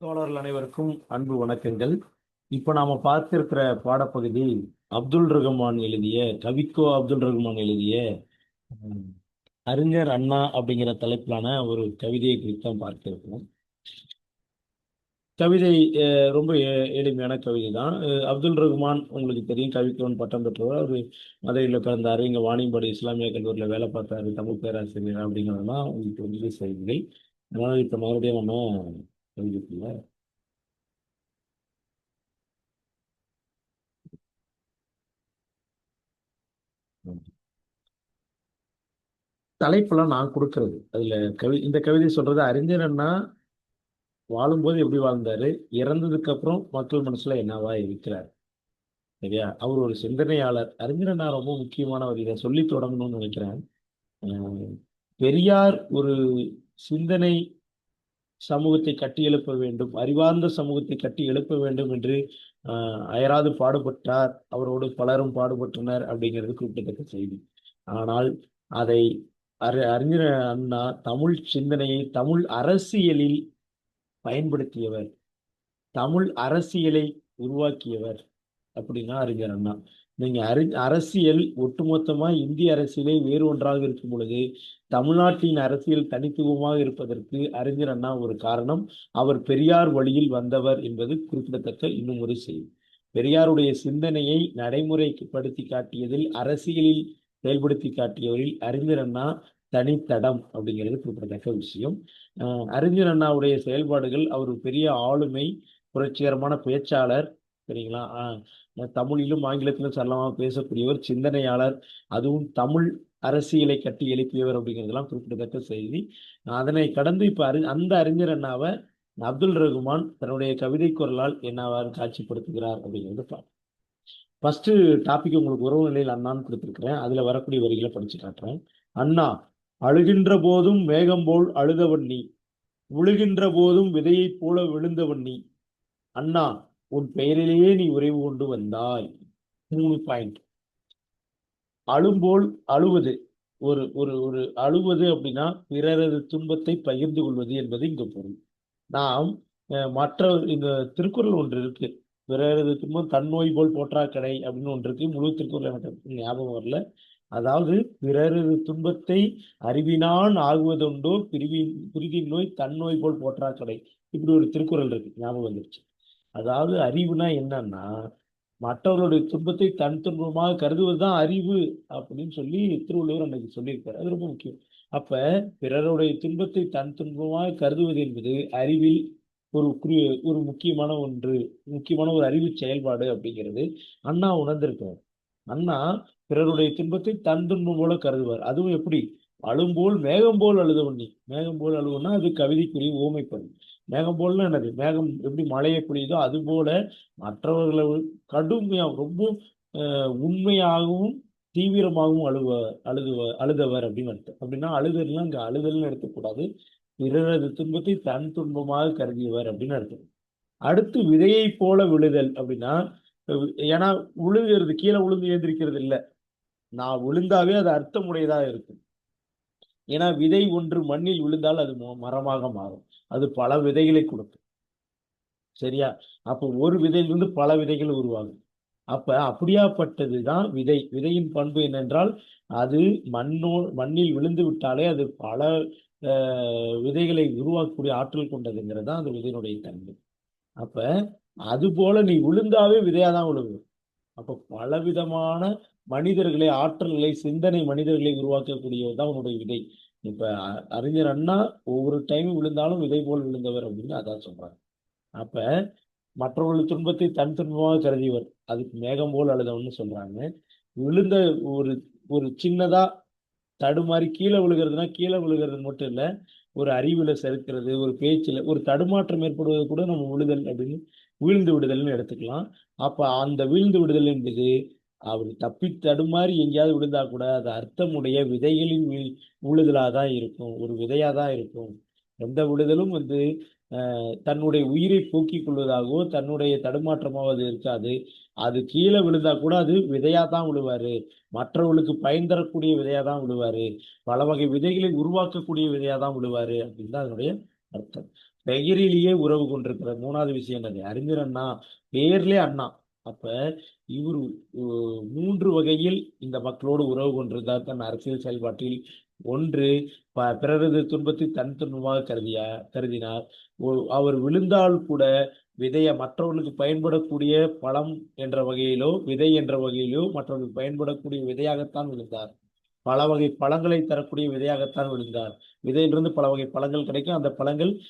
தோழர்கள் அனைவருக்கும் அன்பு வணக்கங்கள். இப்போ நாம பார்த்திருக்கிற பாடப்பகுதி அப்துல் ரஹ்மான் எழுதிய கவிக்கோ அப்துல் ரஹ்மான் எழுதிய அறிஞர் அண்ணா அப்படிங்கிற தலைப்பிலான ஒரு கவிதையை குறித்து தான் கவிதை அஹ், ரொம்ப எளிமையான கவிதை தான் அப்துல் ரஹ்மான் உங்களுக்கு தெரியும் கவிக்கோன் பட்டம் பெற்றவர். அவர் மதுரையில் பிறந்தார் இங்கே வாணியம்பாடி இஸ்லாமிய கல்லூரியில் வேலை பார்த்தாரு தமிழ் பேராசிரியர் அப்படிங்கிறதெல்லாம் உங்களுக்கு வந்து செய்திகள். அதனால் இப்போ மறுபடியும் நம்ம கவிதைக்குள்ள தலைப்பெல்லாம் நான் கொடுக்கறது. அதுல கவி இந்த கவிதை சொல்றது அறிஞரன்னா வாழும்போது எப்படி வாழ்ந்தாரு இறந்ததுக்கு அப்புறம் மக்கள் மனசுல என்னவா இருக்கிறார் சரியா? அவர் ஒரு சிந்தனையாளர். அறிஞர் ரொம்ப முக்கியமானவர். இதை சொல்லி தொடங்கணும்னு நினைக்கிறேன். பெரியார் ஒரு சிந்தனை சமூகத்தை கட்டி எழுப்ப வேண்டும் அறிவார்ந்த சமூகத்தை கட்டி எழுப்ப வேண்டும் என்று அயராது பாடுபட்டார். அவரோடு பலரும் பாடுபட்டனர் அப்படிங்கிறது குறிப்பிடத்தக்க செய்தி. ஆனால் அதை அறி அறிஞர் அண்ணா தமிழ் சிந்தனையை தமிழ் அரசியலில் பயன்படுத்தியவர். தமிழ் அரசியலை உருவாக்கியவர் அப்படின்னா அறிஞர் அண்ணா. நீங்கள் அரி அரசியல் ஒட்டுமொத்தமாக இந்திய அரசியலே வேறு ஒன்றாக இருக்கும் பொழுது தமிழ்நாட்டின் அரசியல் தனித்துவமாக இருப்பதற்கு அறிஞர் அண்ணா ஒரு காரணம். அவர் பெரியார் வழியில் வந்தவர் என்பது குறிப்பிடத்தக்க இன்னும் ஒரு செய்தி. பெரியாருடைய சிந்தனையை நடைமுறைப்படுத்தி காட்டியதில் அரசியலில் செயல்படுத்தி காட்டியவரில் அறிஞர் அண்ணா தனித்தடம் அப்படிங்கிறது குறிப்பிடத்தக்க விஷயம். அறிஞர் அண்ணாவுடைய செயல்பாடுகள் அவர் பெரிய ஆளுமை புரட்சிகரமான பேச்சாளர் சரிங்களா? ஆஹ் தமிழிலும் ஆங்கிலத்திலும் சரளமாக பேசக்கூடியவர் சிந்தனையாளர் அதுவும் தமிழ் அரசியலை கட்டி எழுப்பியவர் அப்படிங்கிறதெல்லாம் குறிப்பிடத்தக்க செய்தி. அதனை கடந்து இப்ப அறி அந்த அறிஞர் என்னாவை அப்துல் ரகுமான் தன்னுடைய கவிதை குரலால் என்னவாறு காட்சிப்படுத்துகிறார் அப்படிங்கிறது பார்ப்போம். ஃபர்ஸ்ட் டாபிக் உங்களுக்கு உறவு நிலையில் அண்ணான்னு கொடுத்துருக்குறேன். அதுல வரக்கூடிய வரிகளை படிச்சு காட்டுறேன். அண்ணா அழுகின்ற போதும் மேகம் போல் அழுதவன் நீ. விழுகின்ற போதும் விதையைப் போல விழுந்தவன் நீ. அண்ணா உன் பெயரிலேயே நீ உறைவு கொண்டு வந்தாய். மூணு பாயிண்ட் அழும்போல் அழுவது. ஒரு ஒரு ஒரு அழுவது அப்படின்னா பிறரது துன்பத்தை பகிர்ந்து கொள்வது என்பது இங்க பொருள். நாம் அஹ், மற்ற இந்த திருக்குறள் ஒன்று இருக்கு. பிறரது துன்பம் தன்னோய் போல் போற்றாக்கடை அப்படின்னு ஒன்று இருக்கு. முழு திருக்குறள் எனக்கு ஞாபகம் வரல. அதாவது பிறரது துன்பத்தை அறிவினான் ஆகுவதுண்டோ பிரிவின் பிரிதின் நோய் தன்னோய் போல் போற்றாக்கடை. இப்படி ஒரு திருக்குறள் இருக்கு. ஞாபகம் வந்துருச்சு. அதாவது அறிவுனா என்னன்னா மற்றவர்களுடைய துன்பத்தை தன் துன்பமாக கருதுவதுதான் அறிவு அப்படின்னு சொல்லி திருவள்ளுவர் அன்னைக்கு சொல்லியிருக்காரு. அது ரொம்ப முக்கியம். அப்ப பிறருடைய துன்பத்தை தன் துன்பமாக கருதுவது என்பது அறிவில் ஒரு குறி ஒரு முக்கியமான ஒன்று முக்கியமான ஒரு அறிவு செயல்பாடு அப்படிங்கிறது அண்ணா உணர்ந்திருக்கார் அண்ணா பிறருடைய துன்பத்தை தன் துன்பம் போல கருதுவார். அதுவும் எப்படி? அழும்போல் மேகம் போல் அழுதவண்ணி மேகம் போல் அழுவுன்னா அது கவிதைக்குரிய ஊமைப்படும் மேகம் போல என்னது? மேகம் எப்படி மழையை பொழியுதோ அது போல மற்றவர்களை கடுமையாக ரொம்ப அஹ், உண்மையாகவும் தீவிரமாகவும் அழுவ அழுதுவ அழுதவர் அப்படின்னு அர்த்தம். அப்படின்னா அழுதல்னா இங்கே அழுதல்னு எடுத்துக்கூடாது. பிறரது துன்பத்தை தன் துன்பமாக கருதியவர் அப்படின்னு அர்த்தம். அடுத்து விதையை போல விழுதல் அப்படின்னா ஏன்னா விழுகிறது கீழே விழுந்து ஏந்திரிக்கிறது இல்லை. நான் விழுந்தாவே அது அர்த்தமுடையதா இருக்கும். ஏன்னா விதை ஒன்று மண்ணில் விழுந்தால் அது மரமாக மாறும். அது பல விதைகளை கொடுக்கும். சரியா? அப்போ ஒரு விதையிலிருந்து பல விதைகள் உருவாகும். அப்ப அப்படியாப்பட்டது தான் விதை. விதையின் பண்பு என்னென்றால் அது மண்ணோ மண்ணில் விழுந்து விட்டாலே அது பல விதைகளை உருவாக்கக்கூடிய ஆற்றல் கொண்டதுங்கிறது தான் அந்த விதையினுடைய தன்மை. அப்ப அது போல நீ விழுந்தாவே விதையா தான் விழுவும் அப்ப பலவிதமான மனிதர்களை ஆற்றல்களை சிந்தனை மனிதர்களை உருவாக்கக்கூடியவர் தான் உன்னுடைய விதை. இப்ப அறிஞர் அண்ணா ஒவ்வொரு டைம் விழுந்தாலும் விதை போல் விழுந்தவர் அப்படின்னு அதான் சொல்றாங்க. அப்ப மற்றவர்கள் துன்பத்தை தன் துன்பமாக கருதியவர் அதுக்கு மேகம் போல் அழுதவன்னு சொல்றாங்க. விழுந்த ஒரு ஒரு சின்னதா தடுமாறி கீழே விழுகிறதுனா கீழே விழுகிறது மட்டும் இல்ல ஒரு அறிவுல செலுக்கிறது ஒரு பேச்சுல ஒரு தடுமாற்றம் ஏற்படுவது கூட நம்ம விழுதல் அப்படின்னு வீழ்ந்து விடுதல்னு எடுத்துக்கலாம். அப்ப அந்த வீழ்ந்து விடுதல் என்பது அவர் தப்பி தடுமாறி எங்கேயாவது விழுந்தா கூட அது அர்த்தமுடைய விதைகளின் வீழ் விழுதலாக தான் இருக்கும். ஒரு விதையாக தான் இருக்கும். எந்த விடுதலும் வந்து தன்னுடைய உயிரை போக்கிக் கொள்வதாகவோ தன்னுடைய தடுமாற்றமாக அது இருக்காது. அது கீழே விழுந்தா கூட அது விதையா தான் விழுவாரு. மற்றவர்களுக்கு பயன் தரக்கூடிய விதையா தான் விழுவாரு. பல வகை விதைகளை உருவாக்கக்கூடிய விதையா தான் விழுவாரு அப்படின்னு தான் அதனுடைய அர்த்தம். பெயரிலேயே உறவு கொண்டிருக்கிற மூணாவது விஷயம் என்னது? அறிஞர் அண்ணா பேர்லே அண்ணா. அப்ப இவர் மூன்று வகையில் இந்த மக்களோடு உறவு கொண்டிருந்தார். தன் அரசியல் செயல்பாட்டில் ஒன்று ப- பிறரது துன்பத்தை தன் துன்பமாக கருதியா கருதினார். ஒ- அவர் விழுந்தால் கூட விதைய மற்றவர்களுக்கு பயன்படக்கூடிய பழம் என்ற வகையிலோ விதை என்ற வகையிலோ மற்றவர்களுக்கு பயன்படக்கூடிய விதையாகத்தான் விழுந்தார். பல வகை பழங்களை தரக்கூடிய விதையாகத்தான் விழுந்தார். விதையிலிருந்து பல வகை பழங்கள் கிடைக்கும். அந்த பழங்கள்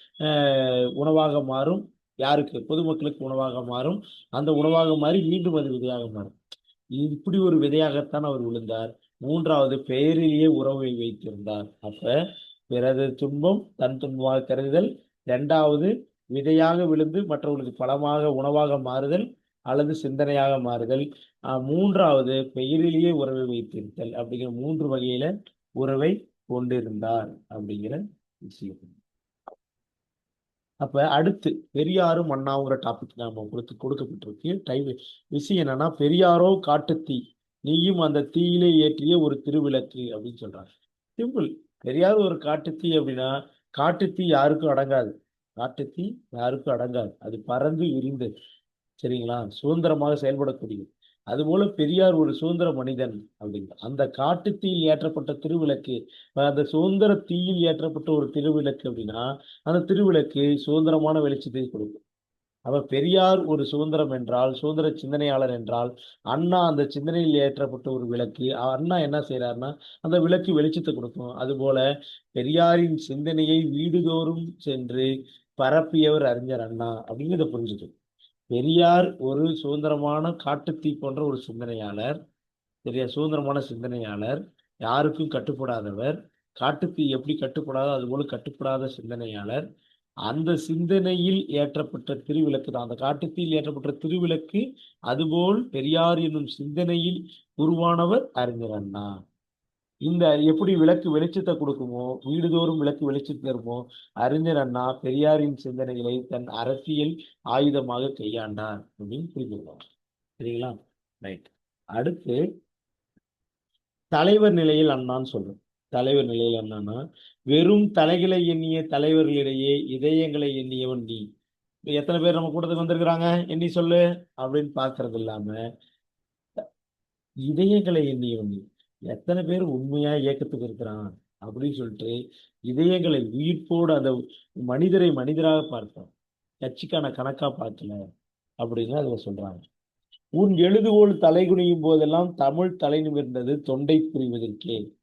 உணவாக மாறும். யாருக்கு? பொதுமக்களுக்கு உணவாக மாறும். அந்த உணவாக மாறி மீண்டும் அது விதையாக மாறும். இப்படி ஒரு விதையாகத்தான் அவர் விழுந்தார். மூன்றாவது பெயரிலேயே உறவை வைத்திருந்தார். அப்ப பிறது துன்பம் தன் துன்பமாக கருதுதல். இரண்டாவது விதையாக விழுந்து மற்றவர்களுக்கு பழமாக உணவாக மாறுதல் அல்லது சிந்தனையாக மாறுதல். மூன்றாவது பெயரிலேயே உறவை வைத்திருத்தல் அப்படிங்கிற மூன்று வகையில உறவை கொண்டிருந்தார் அப்படிங்கிற விஷயம். அப்போ அடுத்து பெரியாரும் அண்ணாவுங்கிற டாபிக் நாம கொடுத்து கொடுக்கப்பட்டிருக்கு. டைம் விஷயம் என்னன்னா பெரியாரோ காட்டுத்தீ நீயும் அந்த தீயிலே ஏற்றிய ஒரு திருவிளக்கு அப்படின்னு சொல்றாங்க சிம்பிள் பெரியார் ஒரு காட்டுத்தீ அப்படின்னா காட்டுத்தீ யாருக்கும் அடங்காது. காட்டுத்தீ யாருக்கும் அடங்காது. அது பறந்து விரிந்து சரிங்களா? சுதந்திரமாக செயல்படக்கூடியது. அதுபோல பெரியார் ஒரு சுதந்திர மனிதன் அப்படிங்க. அந்த காட்டுத்தீயில் ஏற்றப்பட்ட திருவிளக்கு அந்த சுதந்திர தீயில் ஏற்றப்பட்ட ஒரு திருவிளக்கு அப்படின்னா அந்த திருவிளக்கு சுதந்திரமான வெளிச்சத்தை கொடுக்கும். அப்ப பெரியார் ஒரு சுதந்திரம் என்றால் சுதந்திர சிந்தனையாளர் என்றால் அண்ணா அந்த சிந்தனையில் ஏற்றப்பட்ட ஒரு விளக்கு. அண்ணா என்ன செய்யறாருன்னா அந்த விளக்கு வெளிச்சத்தை கொடுக்கும். அதுபோல பெரியாரின் சிந்தனையை வீடுதோறும் சென்று பரப்பியவர் அறிஞர் அண்ணா அப்படிங்கிறத புரிஞ்சுக்கணும். பெரியார் ஒரு சுதந்திரமான காட்டுத்தீ போன்ற ஒரு சிந்தனையாளர். சரியா சுதந்திரமான சிந்தனையாளர். யாருக்கும் கட்டுப்படாதவர். காட்டுத்தீ எப்படி கட்டுப்படாதோ அதுபோல கட்டுப்படாத சிந்தனையாளர். அந்த சிந்தனையில் ஏற்றப்பட்ட திருவிளக்கு தான். அந்த காட்டுத்தீயில் ஏற்றப்பட்ட திருவிளக்கு அதுபோல் பெரியார் என்னும் சிந்தனையில் உருவானவர் அறிஞர் அண்ணா. இந்த எப்படி விளக்கு வெளிச்சத்தை கொடுக்குமோ வீடுதோறும் விளக்கு வெளிச்சத்தை தருமோ அறிஞர் அண்ணா பெரியாரின் சிந்தனைகளை தன் அரசியல் ஆயுதமாக கையாண்டார் அப்படின்னு புரிஞ்சுக்கலாம் சரிங்களா? ரைட் அடுத்து தலைவர் நிலையில் அண்ணான்னு சொல்றோம். தலைவர் நிலையில் அண்ணான்னா வெறும் தலைகளை எண்ணிய தலைவர்களிடையே இதயங்களை எண்ணியவன் நீ. எத்தனை பேர் நம்ம கூட்டத்துக்கு வந்திருக்கிறாங்க? எண்ணி சொல்லு அப்படின்னு பார்க்கறது இல்லாம இதயங்களை எண்ணியவன் நீ. எத்தனை பேர் உண்மையா இயக்கத்துக்கு இருக்கிறான் அப்படின்னு சொல்லிட்டு இதயங்களை உயிர்ப்போடு அந்த மனிதரை மனிதராக பார்த்தோம். கட்சிக்கான கணக்கா பார்க்கல அப்படின்னு அதில் சொல்றாங்க. உன் எழுதுகோள் தலை குனியும் போதெல்லாம் தமிழ் தலை நிமிர்ந்தது தொண்டை புரிவதற்கே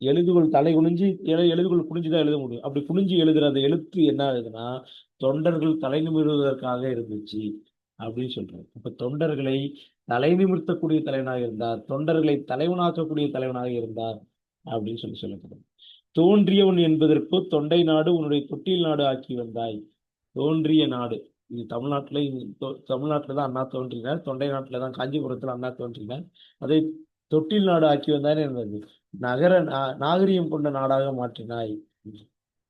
எழுதுகோள் தலை குனிஞ்சு எழு எழுதுகோள் குனிஞ்சுதான் எழுத முடியும். அப்படி குனிஞ்சு எழுதுற அந்த எழுத்து என்ன ஆகுதுன்னா தொண்டர்கள் தலை நிமிர்வதற்காக இருந்துச்சு அப்படின்னு சொல்றாரு இப்ப தொண்டர்களை தலை நிமிர்த்தக்கூடிய தலைவனாக இருந்தார். தொண்டர்களை தலைவனாக்கக்கூடிய தலைவனாக இருந்தார் அப்படின்னு சொல்லி சொல்லப்படும் தோன்றியவன் என்பதற்கு தொண்டை நாடு உன்னுடைய தொட்டில் நாடு ஆக்கி வந்தாய். தோன்றிய நாடு. இது தமிழ்நாட்டில் தமிழ்நாட்டில் தான் அண்ணா தோன்றினார். தொண்டை நாட்டில் தான் காஞ்சிபுரத்தில் அண்ணா தோன்றினார். அதை தொட்டில் நாடு ஆக்கி வந்தார் என்பது நகர நா- நாகரிகம் கொண்ட நாடாக மாற்றினாய்.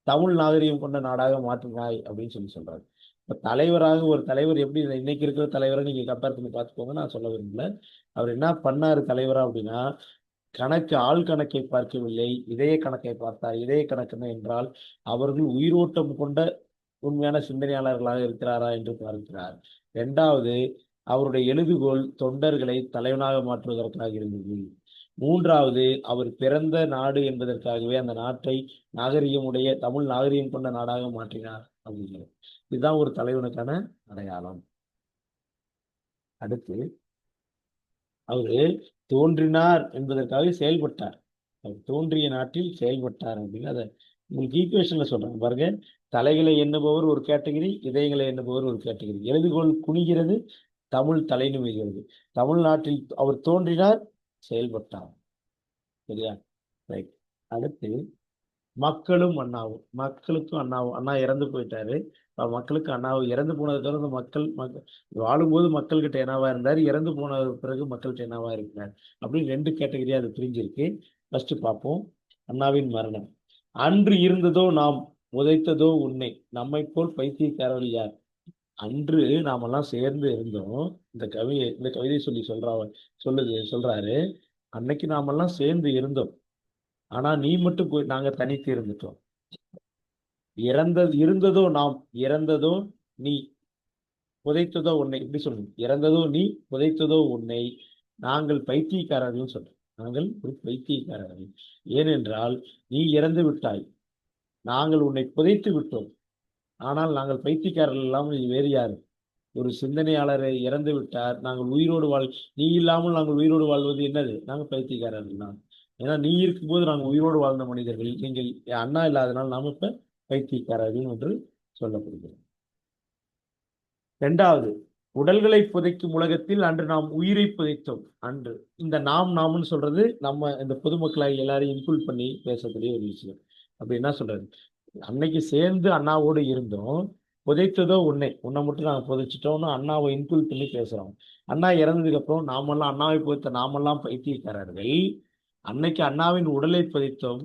தமிழ் நாகரிகம் கொண்ட நாடாக மாற்றினாய் அப்படின்னு சொல்லி சொல்றாரு. இப்ப தலைவராக ஒரு தலைவர் எப்படி இன்னைக்கு இருக்கிற தலைவரை நீங்க கம்பேர் பண்ணி பார்த்துக்கோங்க. நான் சொல்ல விரும்பல. அவர் என்ன பண்ணாரு தலைவரா அப்படின்னா கணக்கு ஆள் கணக்கை பார்க்கவில்லை. இதய கணக்கை பார்த்தார். இதய கணக்கு என்றால் அவர்கள் உயிரோட்டம் கொண்ட உண்மையான சிந்தனையாளர்களாக இருக்கிறாரா என்று பார்க்கிறார். இரண்டாவது அவருடைய எழுதுகோள் தொண்டர்களை தலைவனாக மாற்றுவதற்காக இருந்தது. மூன்றாவது அவர் பிறந்த நாடு என்பதற்காகவே அந்த நாட்டை நாகரிகமுடைய தமிழ் நாகரிகம் கொண்ட நாடாக மாற்றினார். அப்படிங்கிறது இதுதான் ஒரு தலைவனுக்கான அடையாளம். அடுத்து அவரு தோன்றினார் என்பதற்காக செயல்பட்டார். அவர் தோன்றிய நாட்டில் செயல்பட்டார் அப்படின்னு அதை உங்களுக்கு ஈக்குவேஷன்ல சொல்றாங்க பாருங்க தலைகளை எண்ணுபவர் ஒரு கேட்டகரி இதயங்களை எண்ணுபவர் ஒரு கேட்டகரி எழுதுகோள் குனிகிறது தமிழ் தலை நிமிகிறது தமிழ்நாட்டில் அவர் தோன்றினார் செயல்பட்டார். சரியா? ரைட் அடுத்து மக்களும் அண்ணாவும். மக்களுக்கும் அண்ணாவும். அண்ணா இறந்து போயிட்டாரு. மக்களுக்கு அண்ணாவும் இறந்து போனதுக்கு அப்புறம் இந்த மக்கள் மக்கள் வாழும்போது மக்கள்கிட்ட என்னவா இருந்தார்? இறந்து போன பிறகு மக்கள்கிட்ட என்னவா இருக்கிறார் அப்படின்னு ரெண்டு கேட்டகரியா அது பிரிஞ்சிருக்கு. ஃபர்ஸ்ட் பார்ப்போம். அண்ணாவின் மரணம். அன்று இருந்ததோ நாம் உதைத்ததோ உன்னை. நம்மை போல் பைத்தியக்காரர்கள் யார்? அன்று நாமெல்லாம் சேர்ந்து இருந்தோம். இந்த கவி இந்த கவிதை சொல்லி சொல்றா சொல்லுது சொல்றாரு. அன்னைக்கு நாமெல்லாம் சேர்ந்து இருந்தோம். ஆனா நீ மட்டும் போய் நாங்க தனித்து இருந்துட்டோம். இறந்தது இருந்ததோ நாம் இறந்ததோ நீ புதைத்ததோ உன்னை இப்படி சொல்லணும் இறந்ததோ நீ புதைத்ததோ உன்னை நாங்கள் பைத்தியக்காரர்கள் சொல்றோம். நாங்கள் ஒரு பைத்தியக்காரர்கள். ஏனென்றால் நீ இறந்து விட்டாய். நாங்கள் உன்னை புதைத்து விட்டோம். ஆனால் நாங்கள் பைத்தியக்காரர்கள் இல்லாமல் வேறு யாரு? ஒரு சிந்தனையாளரை இறந்து விட்டார். நாங்கள் உயிரோடு வாழ் நீ இல்லாமல் நாங்கள் உயிரோடு வாழ்வது என்னது? நாங்கள் பைத்தியக்காரர்கள் தான். ஏன்னா நீ இருக்கும்போது நாங்கள் உயிரோடு வாழ்ந்த மனிதர்கள். நீங்கள் அண்ணா இல்லாதனால் நாம் இப்ப பைத்தியக்காரர்கள் என்று சொல்லப்படுகிறோம் ரெண்டாவது உடல்களை புதைக்கும் உலகத்தில் அன்று நாம் உயிரை புதைத்தோம். அன்று. இந்த நாம் நாம்னு சொல்றது நம்ம இந்த பொதுமக்களாக எல்லாரையும் இன்க்ளூட் பண்ணி பேசக்கூடிய ஒரு விஷயம். அப்படி என்ன சொல்றது? அன்னைக்கு சேர்ந்து அண்ணாவோடு இருந்தோம். புதைத்ததோ உன்னை. உன்னை மட்டும் நாங்கள் புதைச்சிட்டோம்னு அண்ணாவை இன்க்ளூட் பண்ணி பேசுறோம். அண்ணா இறந்ததுக்கு அப்புறம் நாமெல்லாம் அண்ணாவை புதைத்த நாமெல்லாம் பைத்தியக்காரர்கள். அன்னைக்கு அண்ணாவின் உடலை புதைத்தோம்.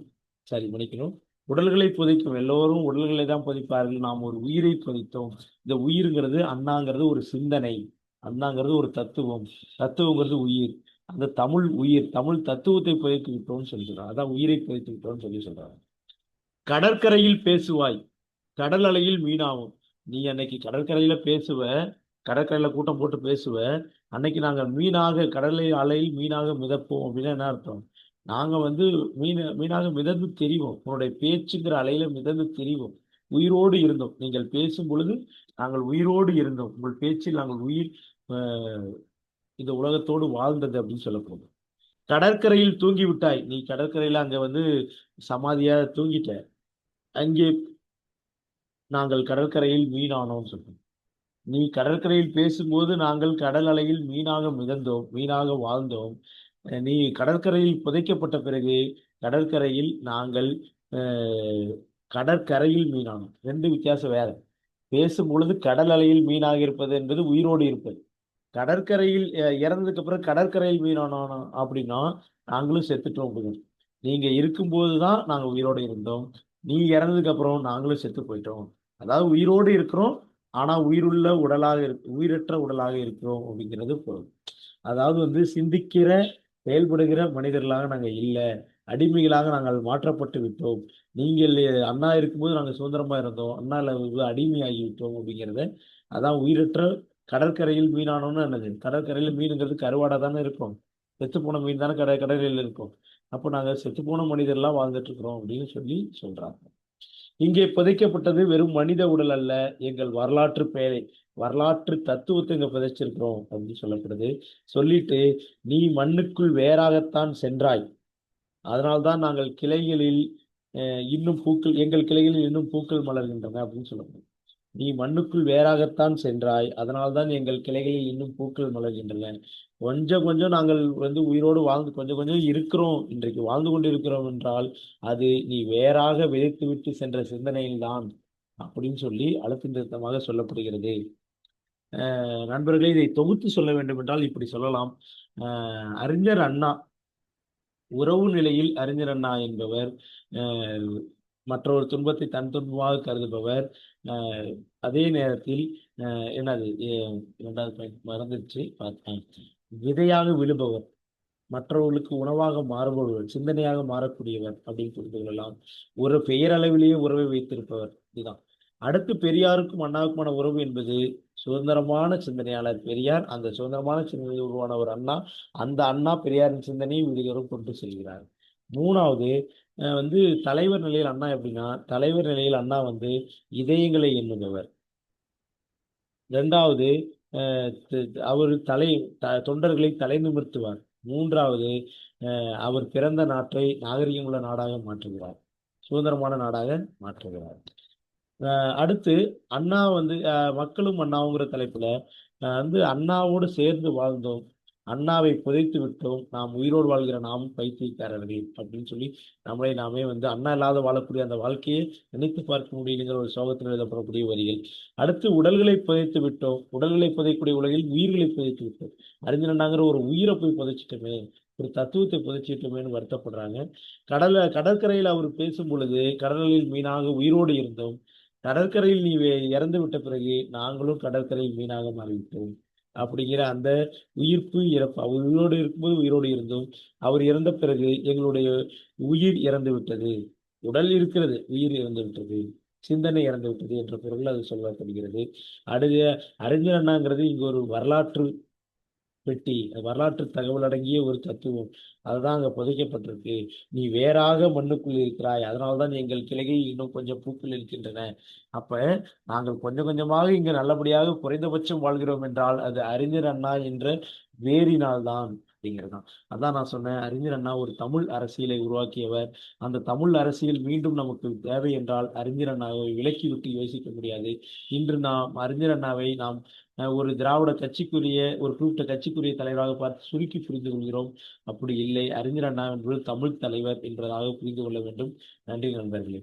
சரி மன்னிக்கணும் உடல்களை புதைக்கும். எல்லோரும் உடல்களை தான் புதைப்பார்கள். நாம் ஒரு உயிரை புதைத்தோம். இந்த உயிருங்கிறது அண்ணாங்கிறது ஒரு சிந்தனை. அண்ணாங்கிறது ஒரு தத்துவம். தத்துவங்கிறது உயிர். அந்த தமிழ் உயிர் தமிழ் தத்துவத்தை புதைத்து விட்டோம்னு சொல்லி சொல்றாங்க அதான் உயிரை புதைத்து விட்டோம்னு சொல்லி சொல்றாங்க. கடற்கரையில் பேசுவாய். கடல் அலையில் மீனாகும் நீ அன்னைக்கு கடற்கரையில பேசுவ. கடற்கரையில கூட்டம் போட்டு பேசுவ. அன்னைக்கு நாங்கள் மீனாக கடலை அலையில் மீனாக மிதப்போம் அப்படின்னா என்ன அர்த்தம்? நாங்க வந்து மீன மீனாக மிதந்து தெரிவோம். உன்னுடைய பேச்சுங்கிற அலையில மிதந்து தெரிவோம். உயிரோடு இருந்தோம். நீங்கள் பேசும் பொழுது நாங்கள் உயிரோடு இருந்தோம். உங்கள் பேச்சில் நாங்கள் உயிர் இந்த உலகத்தோடு வாழ்ந்தது அப்படின்னு சொல்லப்படுது கடற்கரையில் தூங்கி விட்டாய் நீ கடற்கரையில அங்க வந்து சமாதியா தூங்கிட்ட. அங்கே நாங்கள் கடற்கரையில் மீனானோம்னு சொல்றோம். நீ கடற்கரையில் பேசும்போது நாங்கள் கடல் அலையில் மீனாக மிதந்தோம். மீனாக வாழ்ந்தோம். நீ கடற்கரையில் புதைக்கப்பட்ட பிறகு கடற்கரையில் நாங்கள் கடற்கரையில் மீனானோம். ரெண்டு வித்தியாசம் வேற. பேசும் பொழுது கடல் அலையில் மீனாக இருப்பது என்பது உயிரோடு இருப்பது. கடற்கரையில் இறந்ததுக்கு அப்புறம் கடற்கரையில் மீனானோம் அப்படின்னா நாங்களும் செத்துட்டோம் அப்படின்னு நீங்க இருக்கும்போது தான் நாங்கள் உயிரோடு இருந்தோம். நீ இறந்ததுக்கு அப்புறம் நாங்களும் செத்து போயிட்டோம். அதாவது உயிரோடு இருக்கிறோம் ஆனா உயிருள்ள உடலாக இருக்கு உயிரற்ற உடலாக இருக்கிறோம் அப்படிங்கிறது பொருள். அதாவது வந்து சிந்திக்கிற செயல்படுகிற மனிதர்களாக நாங்கள் இல்லை. அடிமைகளாக நாங்கள் மாற்றப்பட்டு விட்டோம். நீங்கள் அண்ணா இருக்கும்போது நாங்கள் சுதந்திரமா இருந்தோம். அண்ணால அடிமையாகி விட்டோம் அப்படிங்கிறத அதான் உயிரற்ற கடற்கரையில் மீனானோன்னு என்னது? கடற்கரையில் மீனுங்கிறது கருவாடா தானே இருக்கும். செத்துப்போன மீன் தானே கடை கடற்கரையில் இருக்கும். அப்போ நாங்கள் செத்துப்போன மனிதர்லாம் வாழ்ந்துட்டு இருக்கிறோம் அப்படின்னு சொல்லி சொல்றாங்க. இங்கே புதைக்கப்பட்டது வெறும் மனித உடல் அல்ல எங்கள் வரலாற்று பெயரை வரலாற்று தத்துவத்தை இங்க புதைச்சிருக்கிறோம் அப்படின்னு சொல்லப்படுது. சொல்லிட்டு நீ மண்ணுக்குள் வேறாகத்தான் சென்றாய். அதனால்தான் நாங்கள் கிளைகளில் இன்னும் பூக்கள் எங்கள் கிளைகளில் இன்னும் பூக்கள் மலர்கின்றன அப்படின்னு சொல்லப்படுது. நீ மண்ணுக்குள் வேறாகத்தான் சென்றாய். அதனால்தான் எங்கள் கிளைகளில் இன்னும் பூக்கள் மலர்கின்றன. கொஞ்சம் கொஞ்சம் நாங்கள் வந்து உயிரோடு வாழ்ந்து கொஞ்சம் கொஞ்சம் இருக்கிறோம். இன்றைக்கு வாழ்ந்து கொண்டு இருக்கிறோம் என்றால் அது நீ வேறாக விதைத்து விட்டு சென்ற சிந்தனையில்தான் அப்படின்னு சொல்லி அழுத்த நிறுத்தமாக சொல்லப்படுகிறது. நண்பர்களே இதை தொகுத்து சொல்ல வேண்டும் என்றால் இப்படி சொல்லலாம். அறிஞர் அண்ணா உறவு நிலையில் அறிஞர் அண்ணா என்பவர் மற்றொரு துன்பத்தை தன் துன்பமாக கருதுபவர் அதே நேரத்தில் என்னது இரண்டாவது பாயிண்ட் மறந்துச்சு பார்த்தேன் விதையாக விழுபவர் மற்றவர்களுக்கு உணவாக மாறுபவர் சிந்தனையாக மாறக்கூடியவர் அப்படின்னு புரிந்து கொள்ளலாம். ஒரு பெயரளவிலேயே உறவை வைத்திருப்பவர் இதுதான். அடுத்து பெரியாருக்கும் அண்ணாவுக்குமான உறவு என்பது சுதந்திரமான சிந்தனையாளர் பெரியார். அந்த சுதந்திரமான சிந்தனை உருவான ஒரு அண்ணா. அந்த அண்ணா பெரியாரின் சிந்தனையை விடுதலும் கொண்டு செல்கிறார். மூணாவது வந்து தலைவர் நிலையில் அண்ணா எப்படின்னா தலைவர் நிலையில் அண்ணா வந்து இதயங்களை எண்ணுபவர். ரெண்டாவது அவர் தலை தொண்டர்களை தலை நிமிர்த்துவார். மூன்றாவது அவர் பிறந்த நாட்டை நாகரிகமுள்ள நாடாக மாற்றுகிறார். சுதந்திரமான நாடாக மாற்றுகிறார். அடுத்து அண்ணா வந்து மக்களும் அண்ணாவுங்கிற தலைப்புல வந்து அண்ணாவோடு சேர்ந்து வாழ்ந்தோம். அண்ணாவை புதைத்து விட்டோம். நாம் உயிரோடு வாழ்கிற நாம் பைத்தியக்காரர்கள் அப்படின்னு சொல்லி நம்மளை நாமே வந்து அண்ணா இல்லாத வாழக்கூடிய அந்த வாழ்க்கையை நினைத்து பார்க்க முடியலைங்கிற ஒரு சோகத்தில் எழுதப்படக்கூடிய வரிகள். அடுத்து உடல்களை புதைத்து விட்டோம். உடல்களை புதைக்கூடிய உலகில் உயிர்களை புதைத்து விட்டோம். அறிஞனாங்கிற ஒரு உயிரை போய் புதைச்சிட்டோமே ஒரு தத்துவத்தை புதைச்சிட்டோமேனு வருத்தப்படுறாங்க. கடல கடற்கரையில் அவர் பேசும் பொழுது கடலில் மீனாக உயிரோடு இருந்தோம். கடற்கரையில் நீ இறந்து விட்ட பிறகு நாங்களும் கடற்கரையில் மீனாக மாறிவிட்டோம். அப்படிங்கிற அந்த உயிர்ப்பு இறப்பு அவர் உயிரோடு இருக்கும்போது உயிரோடு இருந்தோம் அவர் இறந்த பிறகு எங்களுடைய உயிர் இறந்து விட்டது. உடல் இருக்கிறது உயிர் இறந்து விட்டது. சிந்தனை இறந்து விட்டது என்ற பொருள் அது சொல்லப்படுகிறது. அடுத்த அறிஞர் அண்ணாங்கிறது இங்கு ஒரு வரலாற்று பெட்டி வரலாற்று தகவல் அடங்கிய ஒரு தத்துவம். அதுதான் அங்க புதைக்கப்பட்டிருக்கு. நீ வேறாக மண்ணுக்குள் இருக்கிறாய். அதனால்தான் எங்கள் கிளையில் இன்னும் கொஞ்சம் பூக்கள் இருக்கின்றன. அப்ப நாங்கள் கொஞ்சம் கொஞ்சமாக இங்கு நல்லபடியாக குறைந்தபட்சம் வாழ்கிறோம் என்றால் அது அறிஞர் அண்ணா என்ற வேறினால்தான் அப்படிங்கிறதான் அதான் நான் சொன்னேன். அறிஞர் அண்ணா ஒரு தமிழ் அரசியலை உருவாக்கியவர். அந்த தமிழ் அரசியல் மீண்டும் நமக்கு தேவை என்றால் அறிஞர் அண்ணாவை விலக்கி விட்டு யோசிக்க முடியாது. இன்று நாம் அறிஞர் அண்ணாவை நாம் ஒரு திராவிட கட்சிக்குரிய ஒரு குறிப்பிட்ட கட்சிக்குரிய தலைவராக பார்த்து சுருக்கி புரிந்து கொள்கிறோம். அப்படி இல்லை. அறிஞர் அண்ணா என்பது தமிழ் தலைவர் என்பதாக புரிந்து கொள்ள வேண்டும். நன்றி நண்பர்களே.